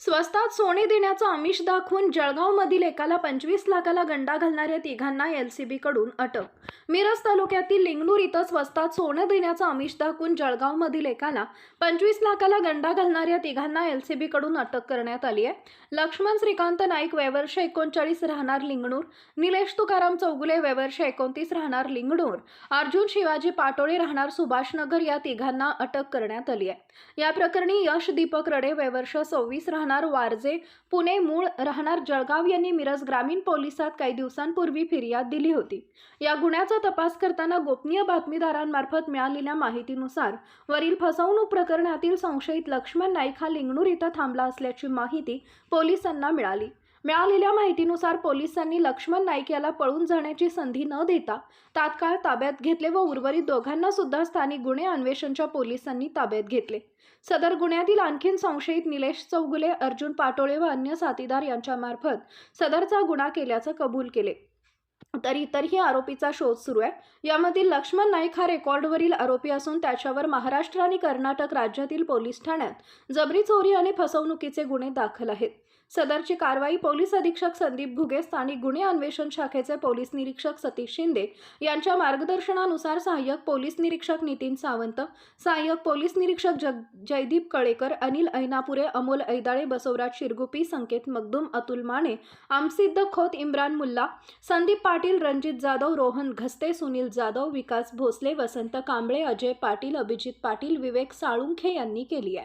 स्वस्तात सोने देण्याचं आमिष दाखवून जळगावमधील एकाला पंचवीस लाखाला गंडा घालणाऱ्या तिघांना एल सी बीकडून अटक. मिरज तालुक्यातील लिंगणूर इथं स्वस्तात सोनं देण्याचं आमिष दाखवून जळगावमधील एकाला पंचवीस लाखाला गंडा घालणाऱ्या तिघांना एल सी बीकडून अटक करण्यात आली आहे. लक्ष्मण श्रीकांत नाईक वयवर्ष एकोणचाळीस राहणार लिंगणूर. निलेश तुकाराम चौगुले वयवर्ष एकोणतीस राहणार लिंगणूर. अर्जुन शिवाजी पाटोळे राहणार सुभाषनगर या तिघांना अटक करण्यात आली आहे. या प्रकरणी यश दीपक रडे वयवर्ष सव्वीस राहणार राहणार वारजे. पुणे मूळ राहणार जळगाव यांनी मिरज ग्रामीण पोलिसात काही दिवसांपूर्वी फिर्याद दिली होती. या गुन्ह्याचा तपास करताना गोपनीय बातमीदारांमार्फत मिळालेल्या माहितीनुसार वरील फसवणूक प्रकरणातील संशयित लक्ष्मण नाईक हा लिंगणूर इथं थांबला असल्याची माहिती पोलिसांना मिळाली. मिळालेल्या माहितीनुसार पोलिसांनी लक्ष्मण नाईक याला पळून जाण्याची संधी न देता तात्काळ ताब्यात घेतले व उर्वरित दोघांना सुद्धा स्थानिक गुन्हे अन्वेषणच्या पोलिसांनी ताब्यात घेतले. सदर गुन्ह्यातील आणखीन संशयित निलेश चौगुले अर्जुन पाटोळे व अन्य साथीदार यांच्यामार्फत सदरचा गुन्हा केल्याचं कबूल केले. तर इतरही आरोपीचा शोध सुरू आहे. यामधील लक्ष्मण नाईक हा रेकॉर्डवरील आरोपी असून त्याच्यावर महाराष्ट्र आणि कर्नाटक राज्यातील पोलीस ठाण्यात जबरी चोरी आणि फसवणुकीचे गुन्हे दाखल आहेत. सदरची कारवाई पोलीस अधीक्षक संदीप घुगे स्थानिक गुन्हे अन्वेषण शाखेचे पोलीस निरीक्षक सतीश शिंदे यांच्या मार्गदर्शनानुसार सहाय्यक पोलीस निरीक्षक नितीन सावंत सहाय्यक पोलीस निरीक्षक जग जयदीप कळेकर अनिल ऐनापुरे अमोल ऐदाळे बसवराज शिरगुपी संकेत मगदुम अतुल माने आमसिद्ध खोत इम्रान मुल्ला संदीप पाटील रणजित जाधव रोहन घस्ते सुनील जाधव विकास भोसले वसंत कांबळे अजय पाटील अभिजित पाटील विवेक साळुंखे यांनी केली आहे.